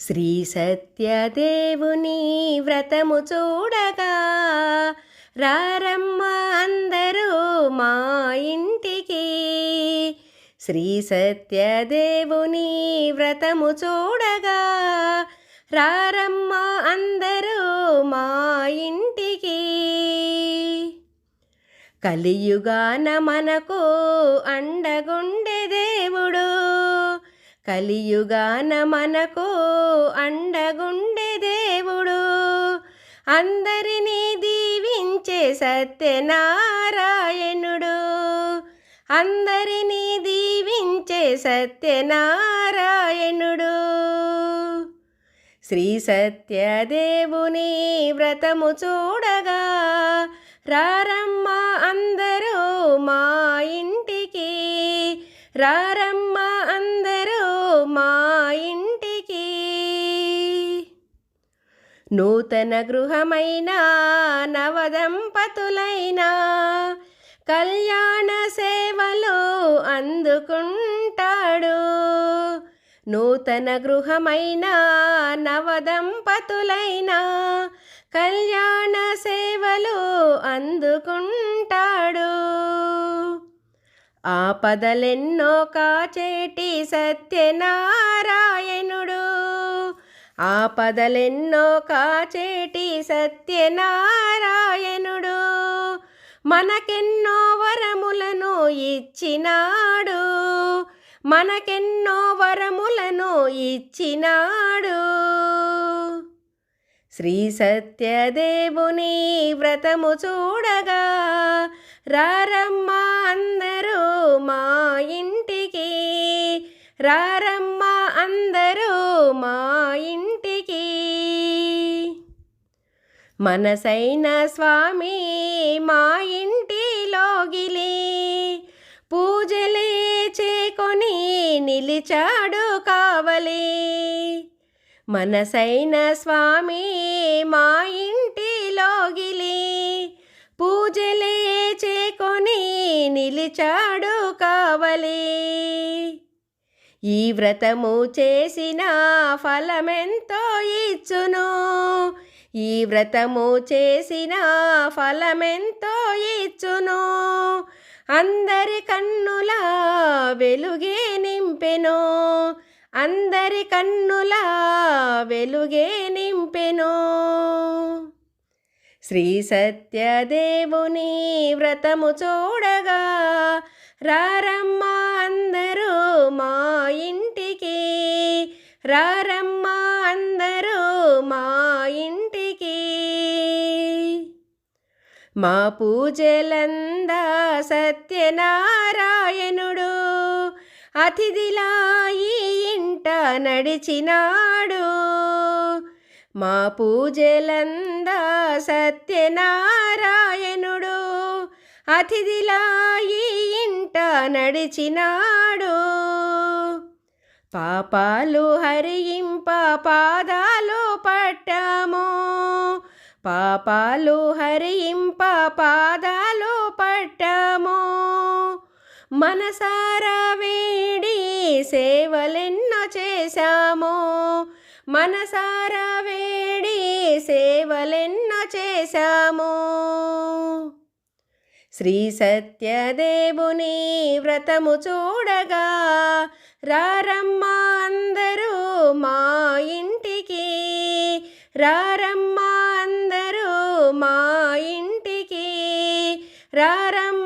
శ్రీ సత్యదేవుని వ్రతము చూడగా రారమ్మ అందరూ మా ఇంటికి. శ్రీ సత్యదేవుని వ్రతము చూడగా రారమ్మ అందరూ మా ఇంటికి. కలియుగాన మనకు అండగుండె దేవుడు కలియుగాన మనకు అండగుండె దేవుడు. అందరినీ దీవించే సత్యనారాయణుడు. అందరినీ దీవించే సత్యనారాయణుడు. శ్రీ సత్యదేవుని వ్రతము చూడగా రారమ్మ అందరూ మా ఇంటికి రారమ్మ నూతన గృహమైన నవదంపతులైనా కళ్యాణ సేవలు అందుకుంటాడు. నూతన గృహమైన నవదంపతులైనా కళ్యాణ సేవలు అందుకుంటాడు. ఆపదలెన్నో కాచేటి సత్యనారాయణుడు ఆపదలెన్నో కాచేటి సత్యనారాయణుడు మనకెన్నో వరములను ఇచ్చినాడు. మనకెన్నో వరములను ఇచ్చినాడు. శ్రీ సత్యదేవుని వ్రతము చూడగా రారమ్మ అందరూ మా ఇంటికి రారమ్మ అందరూ మా మనసైన స్వామి మా ఇంటిలోగిలి పూజలే చేకొని నిలిచాడు కావలి. మనసైన స్వామి మా ఇంటిలోగిలి పూజలే చేకొని నిలిచాడు కావలి. ఈ వ్రతము చేసిన ఫలమెంతో ఈ ఈ వ్రతము చేసిన ఫలమెంతో ఇచ్చును. అందరి కన్నుల వెలుగే నింపెను. అందరి కన్నుల వెలుగే నింపెను. శ్రీ సత్యదేవుని వ్రతము చూడగా రారమ్మ అందరూ మా ఇంటికి రారమ్మ మా పూజలందా సత్యనారాయణుడు. అతిథిలా ఈ ఇంట నడిచినాడు. మా పూజలందా సత్యనారాయణుడు. అతిథిలా ఈ ఇంట నడిచినాడు. పాపాలు హరింప పాదాలు పట్టాము. పాపాలు హరింప పాదాలు పట్టము. మనసారా వేడి సేవలెన్నో చేశాము. మనసారా వేడి సేవలెన్నో చేశాము. శ్రీ సత్యదేవుని వ్రతము చూడగా రారమ్మ అందరూ మా ఇంటికి రారమ్మ అందరూ మా ఇంటికి రారమ్మ